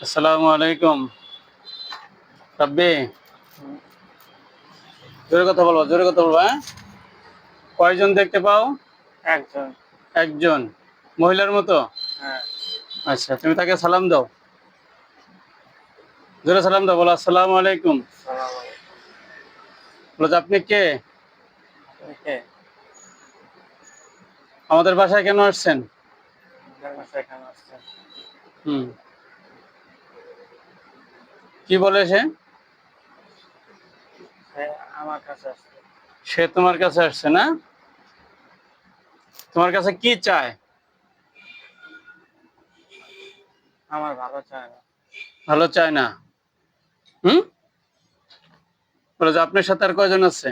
আসসালামু আলাইকুম। রাব্বি। জোরে কথা বলব জোরে কথা বলব হ্যাঁ? কয়জন দেখতে পাও? একজন। একজন। মহিলার মতো? হ্যাঁ। আচ্ছা তুমি তাকে সালাম দাও। জোরে সালাম দাও বলো আসসালামু আলাইকুম। বলো আপনি কে? আমাদের বাসায় কেন আসছেন? আপনার বাসায় কেন আসছেন? হুম। কি বলে সে? সে আমার কাছে আসছে। সে তোমার কাছে আসছে না? তোমার কাছে কি চায়? আমার ভালো চায় না। ভালো চায় না। হুম? বলে যে আপনার সাথে আর কয়জন আছে?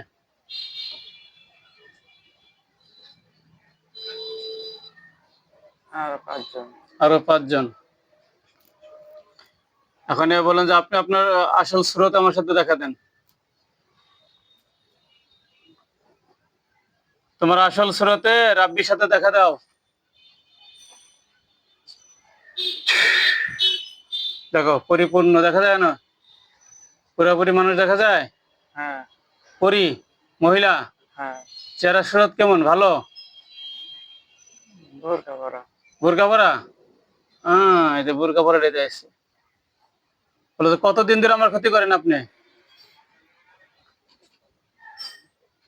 আর পাঁচজন। আরও পাঁচজন। এখন বলেন যে আপনি আপনার আসল স্রোত আমার সাথে দেখা দেন। তোমার আসল স্রোতে রাব্বির সাথে দেখা দাও। দেখো পরিপূর্ণ দেখা যায় না? পুরোপুরি মানুষ দেখা যায়? হ্যাঁ। পরি মহিলা? হ্যাঁ। চেহারা স্রোত কেমন? ভালো? বোরকা পরা। বোরকা পরা? হ্যাঁ এই যে বোরকা পরা রেতে আসছে বলো তো কতদিন ধরে আমার ক্ষতি করেন আপনি?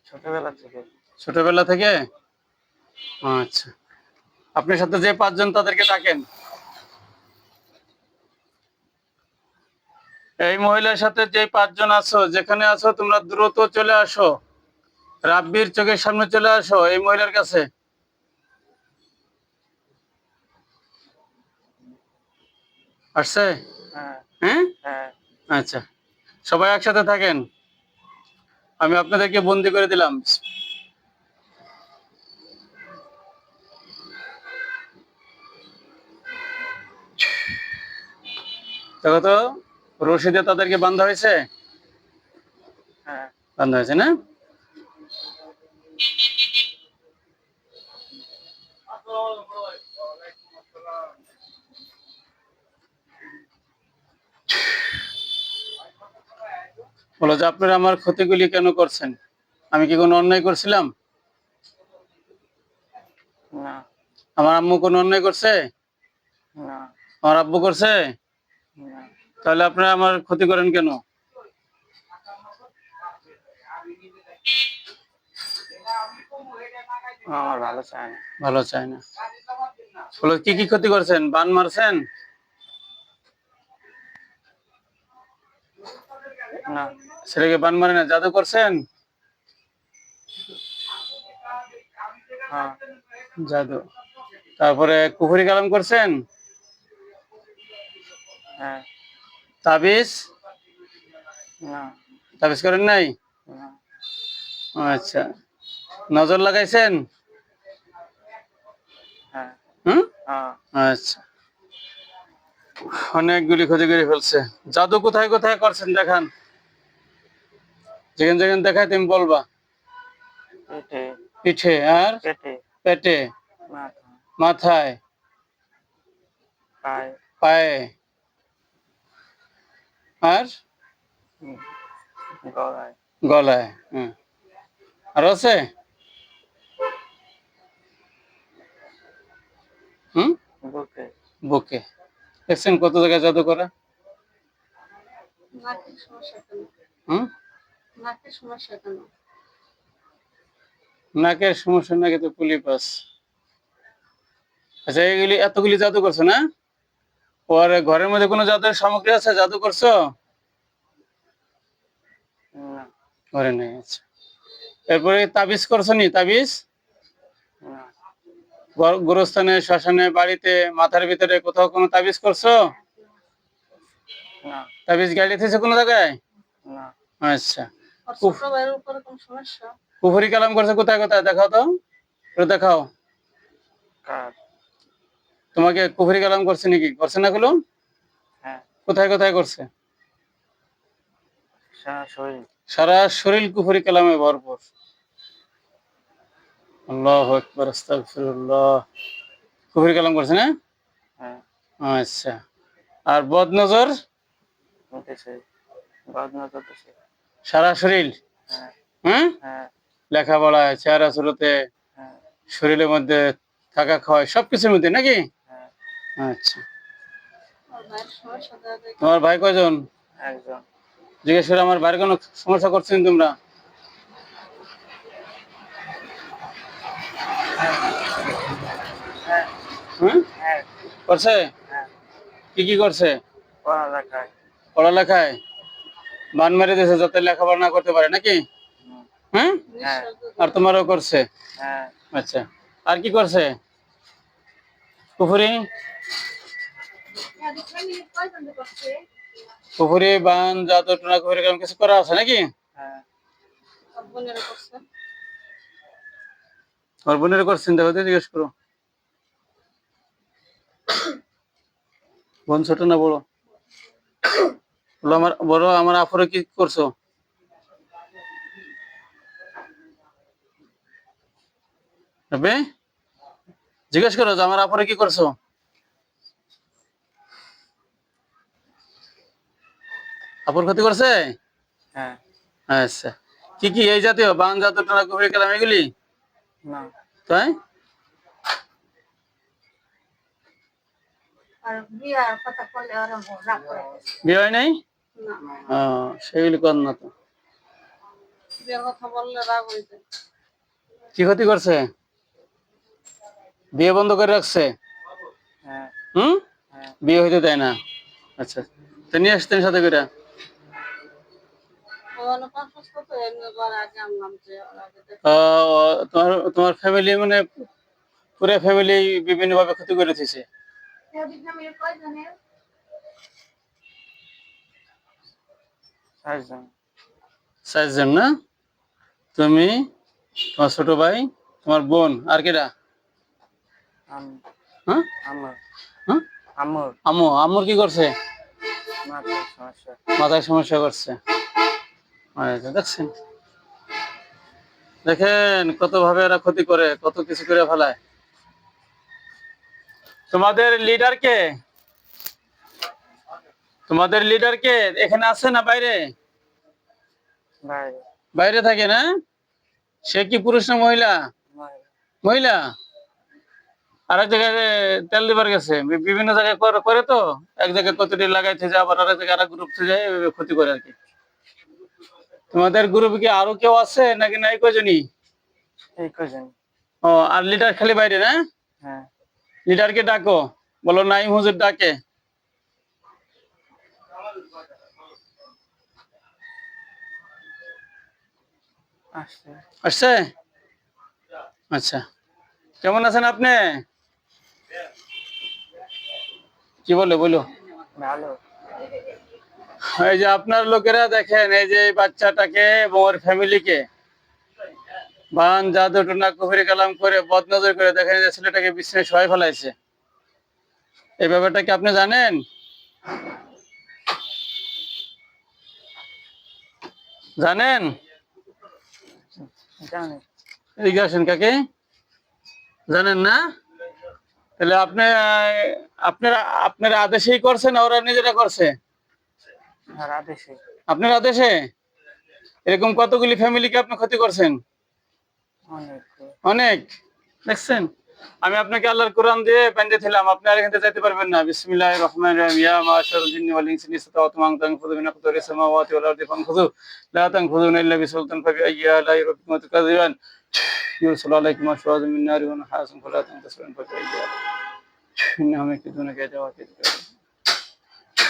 ছোটবেলা থেকে। ছোটবেলা থেকে? আচ্ছা। আপনার সাথে যে পাঁচজন তাদেরকে ডাকেন। এই মহিলার সাথে যে পাঁচজন আছো যেখানে আছো তোমরা দ্রুত চলে আসো। রাব্বির চোখের সামনে চলে আসো এই মহিলার কাছে। আসছে? হ্যাঁ। হ্যাঁ? হ্যাঁ আচ্ছা। সবাই একসাথে থাকেন। আমি আপনাদেরকে বন্দি করে দিলাম। দেখো তো রশিদে তাদেরকে বান্ধা হয়েছে? হ্যাঁ। বান্ধা হয়েছে না? বলো যে আপনারা আমার ক্ষতিগুলি কেন করছেন? আমি কি কোনো অন্যায় করছিলাম? না। আমার আম্মু কোনো অন্যায় করছে? না। আমার আব্বু করছে? না। তাহলে আপনারা আমার ক্ষতি করেন কেন? আমার ভালো চায় না। ভালো চাই না। বলো কি কি ক্ষতি করছেন? বান মারছেন? না ছেলেকে বান মারে না জাদু করছেন? হ্যাঁ জাদু। তারপরে কুফুরি কালাম করছেন? হ্যাঁ। তাবিজ? না। তাবিজ করেন নাই? আচ্ছা। নজর লাগাইছেন? হ্যাঁ। হুম? হ্যাঁ। আচ্ছা। অনেকগুলি ক্ষতি করে ফেলছে। জাদু কোথায় কোথায় করছেন দেখান। যেখানে যেখানে দেখায় তুমি বলবা। পিঠে আর? পেটে। মাথায়। পায়ে। আর? গলায়। আর আছে? হুম? বুকে। বুকে। দেখছেন কত জায়গায় জাদু করা নাকের সমস্যা নাকি তো পুলিপাস আচ্ছা এগুলি এতগুলি জাদু করছ না? পরে ঘরের মধ্যে কোনো জাদুর সামগ্রী আছে? জাদু করছ? ঘরে নেই আচ্ছা। এরপরে তাবিজ করছ নি? তাবিজ? গোরস্থানে শ্মশানে বাড়িতে মাথার ভিতরে কোথাও কোনো তাবিজ করছ? না। তাবিজ গাড়ি থেকে কোনো জায়গায়? না। আচ্ছা। পুকুরি কালাম করছে কোথায় কোথায়? দেখাও তো। দেখাও। তোমাকে কুফরি কালাম করছে নাকি? করছে না গুলো হ্যাঁ। কোথায় কোথায় করছে? সারা শরীর। সারা শরীর কুফরি কালামে ভরপুর। আল্লাহ আকবার আস্তাগফিরুল্লাহ। কুফরি কালাম করছে না হ্যাঁ। আচ্ছা। আর বদনজর? সারা শরীর? হ্যাঁ। হুম হ্যাঁ। লেখাপড়ায় চেহারা হ্যাঁ। শরীরের মধ্যে থাকা খাওয়া সবকিছুর মধ্যে নাকি? হ্যাঁ। আচ্ছা। তোমার ভাই কয়জন? একজন। জিজ্ঞেস করে আমার ভাইয়ের কোনো সমস্যা করছেন তোমরা হ্যাঁ হুম হ্যাঁ করছে? হ্যাঁ। কি কি করছে? পড়ালেখায়। বান মেরে দিয়েছে যাতে লেখাপড়া না করতে পারে নাকি? হুম। হ্যাঁ? আর তোমারও করছে? হ্যাঁ। আচ্ছা। আর কি করছে? পুকুরি পুকুরি বান যত টোনা কুফুরি কেমন কিছু করা আছে নাকি? হ্যাঁ। বোনের করছেন দেখো জিজ্ঞেস করো। বোন ছোট না বড়? বলো আমার বড় আমার আফরে কি করছ? জিজ্ঞেস করো যে আমার আফরে কি করছ? আপুর ক্ষতি করছে? হ্যাঁ। আচ্ছা। কি কি এই জাতীয় বান জাতীয় টানা কুফরি কালাম এগুলি? না। তাই আর বিয়ার কথা করলে ওরা রাগ করে বিয়ে হয় নাই? সেগুলি কর না তো। বিয়ার কথা বললে রাগ হয়ে যায়। কি ক্ষতি করছে? বিয়ে বন্ধ করে রাখছে? হ্যাঁ। হুম? হ্যাঁ। বিয়ে হইতে দেয় না। আচ্ছা তো নিয়ে আসতেন সাথে করে। তোমার ফ্যামিলি মানে পুরো ফ্যামিলি বিভিন্ন ভাবে ক্ষতি করে দিয়েছে চারজন না? তুমি তোমার ছোট ভাই তোমার বোন আর কেটা আম- হ্যাঁ? আমার। হ্যাঁ? আম্মু আম্মুর কি করছে? মাথায় সমস্যা। করছে। দেখছেন? দেখেন কত ভাবে এরা ক্ষতি করে কত কিছু করে ফেলায়। তোমাদের লিডার কে? তোমাদের লিডার কে? এখানে আছে না বাইরে? বাইরে থাকে না? সে কি পুরুষ না মহিলা? মহিলা? আরেক জায়গায় তেল দিবার গেছে। বিভিন্ন জায়গায় করে- করে তো? এক জায়গায় কতটি লাগাইতে যায় আবার আরেক জায়গায় আরেক গ্রুপ যায় এভাবে ক্ষতি করে আর কি। তোমাদের গ্রুপে কি আরও কেউ আছে নাকি নাই কয়জনই এই কজন ও আর লিডার খালি বাইরে না? হ্যাঁ। লিডারকে ডাকো। বলো নাইম হুজুর ডাকে। আসছে। আচ্ছা। কেমন আছেন আপনি? কি বলে বলো। ভালো। এই যে আপনার লোকেরা দেখেন এই যে বাচ্চাটাকে ওর ফ্যামিলিকে বান জাদু টুনা কুফরি কালাম করে বদনজর করে দেখেন যে ছেলেটাকে বিছানায় শোয়াই ফেলাইছে। এই ব্যাপারটা কি আপনি জানেন? জানেন? জানি। এদিকে আসেন কাকে জানেন না? তাহলে আপনি আপনারা আপনার আদেশেই করছেন ওরা নিজেরা করছে? আর আদেশে। আপনার আদেশে? এরকম কতগুলি ফ্যামিলিকে আপনি ক্ষতি করছেন? অনেক। দেখছেন? আমি আপনাকে আল্লাহর কোরআন দিয়ে পেন্দে ছিলাম আপনি আর এখানে যেতে পারবেন না। বিসমিল্লাহ রহমান রহিম। ইয়া মাশার জিন্নি ওয়াল ইনসি নিসতা ওয়াতমাং তাং খুদু মিন আকতার সামাওয়াতি ওয়াল আরদি ফাংখুদু লা তাং খুদু ইল্লা বিসুলতান ফাবি আইয়া লা ইরাবিকুম তাকাদিবান ইউসাল আলাইকুম আশওয়াজ মিন নারি ওয়া হাসান ফালা তাং তাসরুন ফাবি আইয়া ইন্না হামিকুদুনা কাজা ওয়া কাজা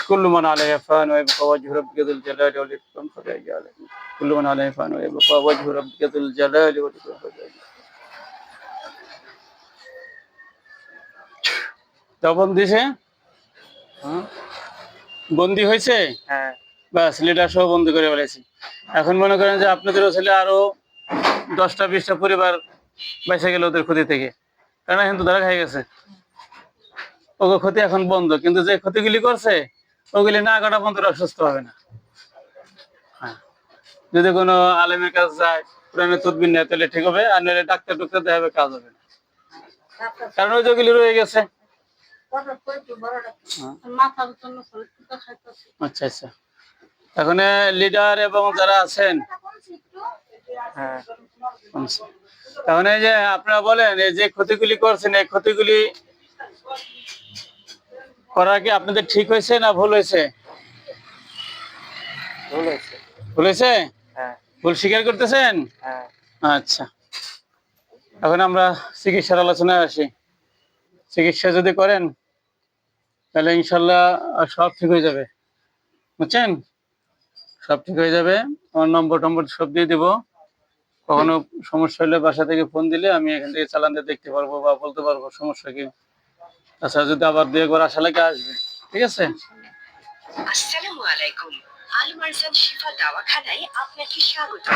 كل من عليها فان ويبقى وجه ربك ذو الجلال والإكرام فبأي آلاء كل من عليها فان ويبقى وجه ربك ذو الجلال والإكرام فبأي তা বন্দি সে হুম বন্দি হয়েছে হ্যাঁ বাস লিডার সহ বন্দি করে ফেলেছি এখন মনে করেন যে আপনাদেরও ছেলে আরো দশটা বিশটা পরিবার বেঁচে গেল ওদের ক্ষতি থেকে কারণ এখন তো ধরা খাই গেছে ওকে ক্ষতি এখন বন্ধ কিন্তু যে ক্ষতিগুলি করছে ওগুলি না কাটা পর্যন্ত অসুস্থ হবে না। হ্যাঁ। যদি কোনো আলেমের কাছে যায় পুরানো তদবির নেয়, তাহলে ঠিক হবে, আর নইলে ডাক্তার ডুক্তার দেখাবে, কাজ হবে না। কারণ ওই যেগুলি রয়ে গেছে। হ্যাঁ। আচ্ছা আচ্ছা। এখন লিডার এবং যারা আছেন হ্যাঁ এই যে আপনারা বলেন, এই যে ক্ষতিগুলি করছেন, এই ক্ষতিগুলি করা কি আপনাদের ঠিক হয়েছে না ভুল হয়েছে? ভুল হয়েছে। ভুল হয়েছে? হ্যাঁ। ভুল স্বীকার করতেছেন? হ্যাঁ। আচ্ছা। এখন আমরা চিকিৎসার আলোচনায় আসি। চিকিৎসা যদি করেন তাহলে ইনশাল্লাহ সব ঠিক হয়ে যাবে। বুঝছেন? সব ঠিক হয়ে যাবে। আমার নম্বর টম্বর সব দিয়ে দিব। কখনো সমস্যা হলে বাসা থেকে ফোন দিলে আমি এখান থেকে চালান দিয়ে দেখতে পারব বা বলতে পারব সমস্যা কি। তাছাড়া যদি আবার দুই একবার আসা লাগে আসবে। ঠিক আছে? আসসালামু আলাইকুম। আল মারজান শিফা দাওয়াখানায় আপনাকে স্বাগত।